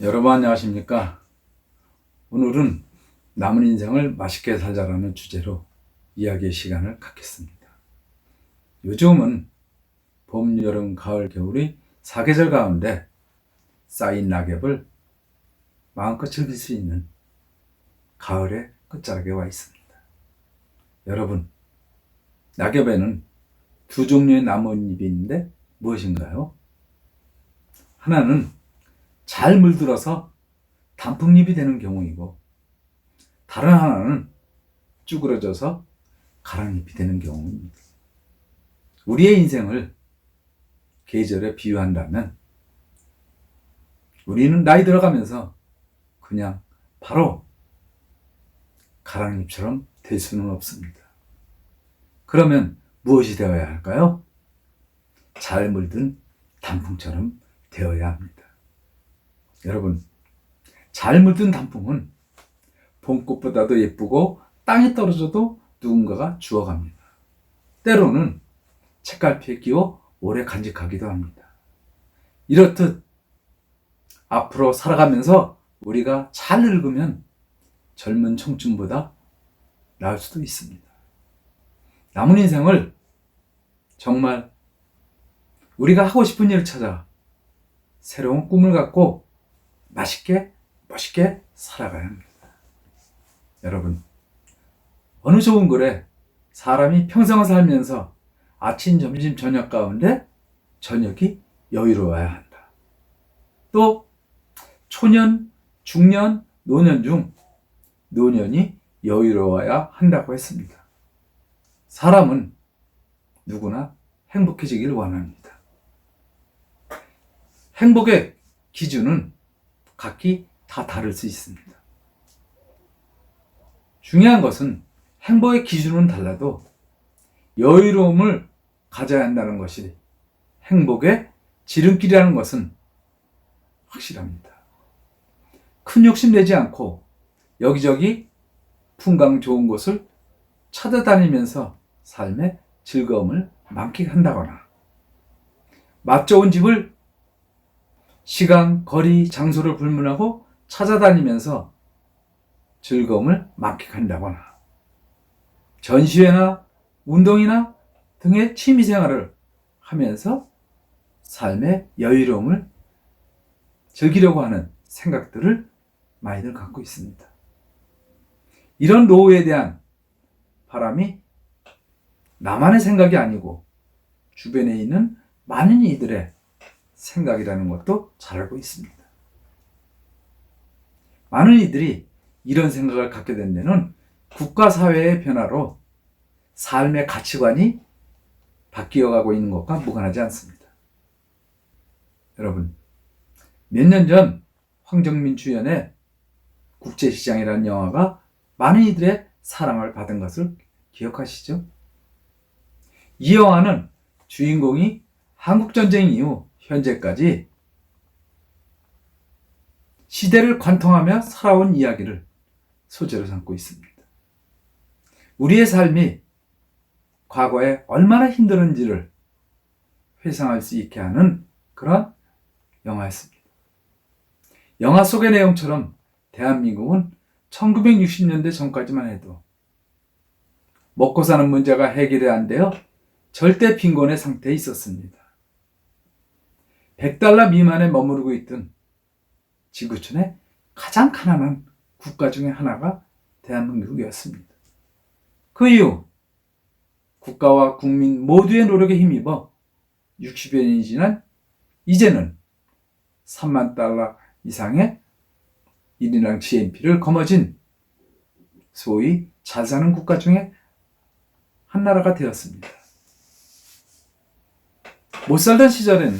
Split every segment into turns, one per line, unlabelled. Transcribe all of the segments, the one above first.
여러분 안녕하십니까? 오늘은 남은 인생을 맛있게 살자라는 주제로 이야기의 시간을 갖겠습니다. 요즘은 봄, 여름, 가을, 겨울이 사계절 가운데 쌓인 낙엽을 마음껏 즐길 수 있는 가을의 끝자락에 와 있습니다. 여러분, 낙엽에는 두 종류의 나뭇잎이 있는데 무엇인가요? 하나는 잘 물들어서 단풍잎이 되는 경우이고 다른 하나는 쭈그러져서 가랑잎이 되는 경우입니다. 우리의 인생을 계절에 비유한다면 우리는 나이 들어가면서 그냥 바로 가랑잎처럼 될 수는 없습니다. 그러면 무엇이 되어야 할까요? 잘 물든 단풍처럼 되어야 합니다. 여러분, 잘 물든 단풍은 봄꽃보다도 예쁘고 땅에 떨어져도 누군가가 주워갑니다. 때로는 책갈피에 끼워 오래 간직하기도 합니다. 이렇듯 앞으로 살아가면서 우리가 잘 늙으면 젊은 청춘보다 나을 수도 있습니다. 남은 인생을 정말 우리가 하고 싶은 일을 찾아 새로운 꿈을 갖고 맛있게 멋있게 살아가야 합니다. 여러분 어느 좋은 글에 사람이 평생을 살면서 아침, 점심, 저녁 가운데 저녁이 여유로워야 한다. 또 초년, 중년, 노년 중 노년이 여유로워야 한다고 했습니다. 사람은 누구나 행복해지길 원합니다. 행복의 기준은 각기 다 다를 수 있습니다. 중요한 것은 행복의 기준은 달라도 여유로움을 가져야 한다는 것이 행복의 지름길이라는 것은 확실합니다. 큰 욕심 내지 않고 여기저기 풍광 좋은 곳을 찾아다니면서 삶의 즐거움을 만끽한다거나 맛 좋은 집을 시간, 거리, 장소를 불문하고 찾아다니면서 즐거움을 만끽한다거나 전시회나 운동이나 등의 취미 생활을 하면서 삶의 여유로움을 즐기려고 하는 생각들을 많이들 갖고 있습니다. 이런 노후에 대한 바람이 나만의 생각이 아니고 주변에 있는 많은 이들의 생각이라는 것도 잘 알고 있습니다. 많은 이들이 이런 생각을 갖게 된 데는 국가 사회의 변화로 삶의 가치관이 바뀌어 가고 있는 것과 무관하지 않습니다. 여러분, 몇 년 전 황정민 주연의 국제시장이라는 영화가 많은 이들의 사랑을 받은 것을 기억하시죠? 이 영화는 주인공이 한국전쟁 이후 현재까지 시대를 관통하며 살아온 이야기를 소재로 삼고 있습니다. 우리의 삶이 과거에 얼마나 힘들었는지를 회상할 수 있게 하는 그런 영화였습니다. 영화 속의 내용처럼 대한민국은 1960년대 전까지만 해도 먹고 사는 문제가 해결이 안 되어 절대 빈곤의 상태에 있었습니다. 100달러 미만에 머무르고 있던 지구촌의 가장 가난한 국가 중의 하나가 대한민국이었습니다. 그 이후 국가와 국민 모두의 노력에 힘입어 60여 년이 지난 이제는 3만 달러 이상의 1인당 GNP를 거머쥔 소위 잘 사는 국가 중에 한 나라가 되었습니다. 못 살던 시절에는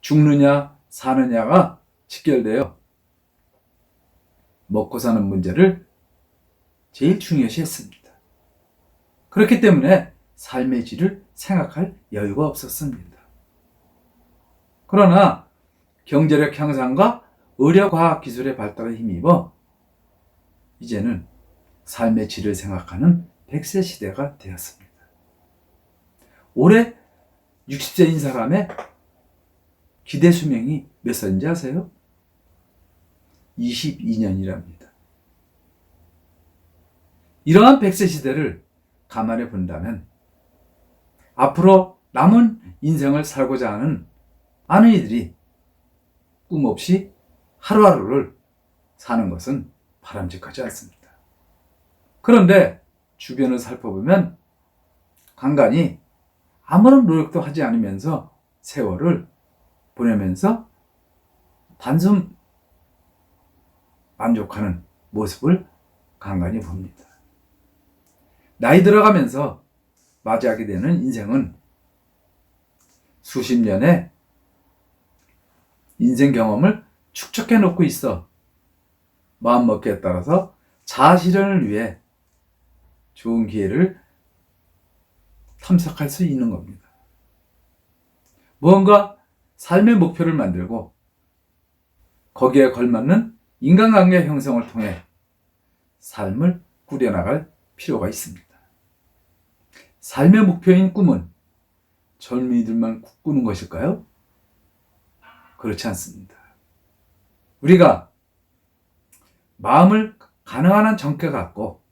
죽느냐 사느냐가 직결되어 먹고 사는 문제를 제일 중요시 했습니다. 그렇기 때문에 삶의 질을 생각할 여유가 없었습니다. 그러나 경제력 향상과 의료 과학 기술의 발달에 힘입어 이제는 삶의 질을 생각하는 100세 시대가 되었습니다. 올해 60세인 사람의 기대 수명이 몇 살인지 아세요? 22년이랍니다. 이러한 100세 시대를 감안해 본다면 앞으로 남은 인생을 살고자 하는 많은 이들이 꿈 없이 하루하루를 사는 것은 바람직하지 않습니다. 그런데 주변을 살펴보면 간간히 아무런 노력도 하지 않으면서 세월을 보내면서 단순 만족하는 모습을 간간히 봅니다. 나이 들어가면서 맞이하게 되는 인생은 수십 년의 인생 경험을 축적해 놓고 있어 마음먹기에 따라서 자아실현을 위해 좋은 기회를 탐색할 수 있는 겁니다. 무언가 삶의 목표를 만들고 거기에 걸맞는 인간관계 형성을 통해 삶을 꾸려나갈 필요가 있습니다. 삶의 목표인 꿈은 젊은이들만 꾸는 것일까요? 그렇지 않습니다. 우리가 마음을 가능한 한 정케 갖고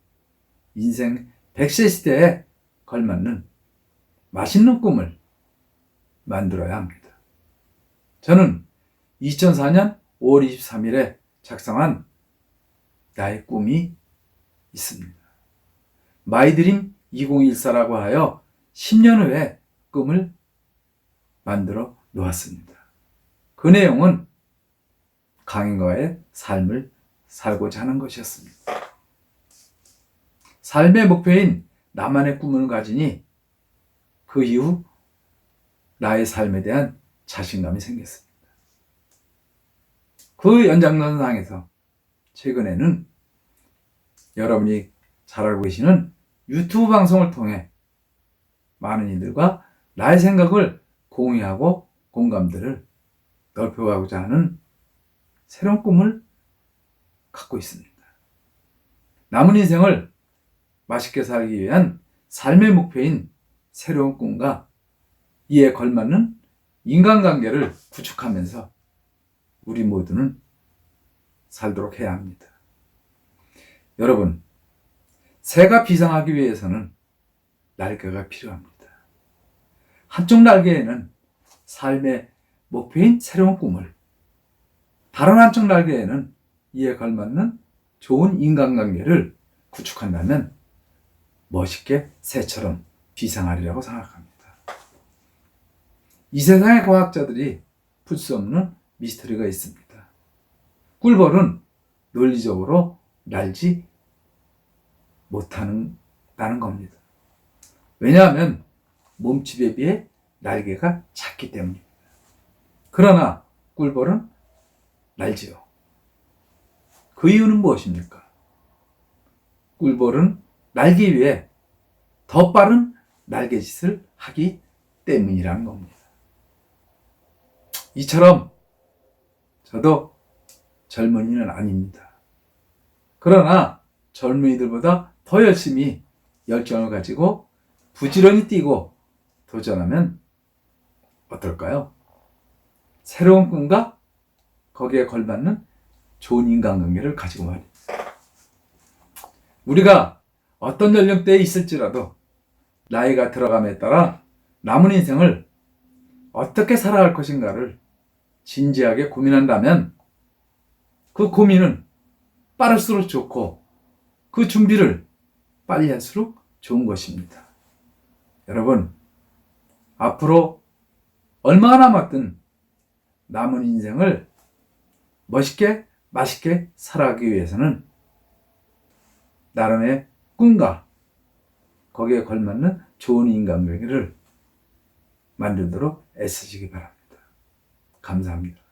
인생 100세 시대에 걸맞는 맛있는 꿈을 만들어야 합니다. 저는 2004년 5월 23일에 작성한 나의 꿈이 있습니다. 마이드림 2014라고 하여 10년 후에 꿈을 만들어 놓았습니다. 그 내용은 강인과의 삶을 살고자 하는 것이었습니다. 삶의 목표인 나만의 꿈을 가지니 그 이후 나의 삶에 대한 자신감이 생겼습니다. 그 연장선상에서 최근에는 여러분이 잘 알고 계시는 유튜브 방송을 통해 많은 이들과 나의 생각을 공유하고 공감들을 넓혀가고자 하는 새로운 꿈을 갖고 있습니다. 남은 인생을 맛있게 살기 위한 삶의 목표인 새로운 꿈과 이에 걸맞는 인간관계를 구축하면서 우리 모두는 살도록 해야 합니다. 여러분, 새가 비상하기 위해서는 날개가 필요합니다. 한쪽 날개에는 삶의 목표인 새로운 꿈을, 다른 한쪽 날개에는 이에 걸맞는 좋은 인간관계를 구축한다면 멋있게 새처럼 비상하리라고 생각합니다. 이 세상의 과학자들이 풀 수 없는 미스터리가 있습니다. 꿀벌은 논리적으로 날지 못하는 겁니다. 왜냐하면 몸집에 비해 날개가 작기 때문입니다. 그러나 꿀벌은 날지요. 그 이유는 무엇입니까? 꿀벌은 날기 위해 더 빠른 날개짓을 하기 때문이라는 겁니다. 이처럼 저도 젊은이는 아닙니다. 그러나 젊은이들보다 더 열심히 열정을 가지고 부지런히 뛰고 도전하면 어떨까요? 새로운 꿈과 거기에 걸맞는 좋은 인간관계를 가지고 말입니다. 우리가 어떤 연령대에 있을지라도 나이가 들어감에 따라 남은 인생을 어떻게 살아갈 것인가를 진지하게 고민한다면 그 고민은 빠를수록 좋고 그 준비를 빨리 할수록 좋은 것입니다. 여러분, 앞으로 얼마나 남았든 남은 인생을 멋있게 맛있게 살아가기 위해서는 나름의 꿈과 거기에 걸맞는 좋은 인간관계를 만들도록 애쓰시기 바랍니다. 감사합니다.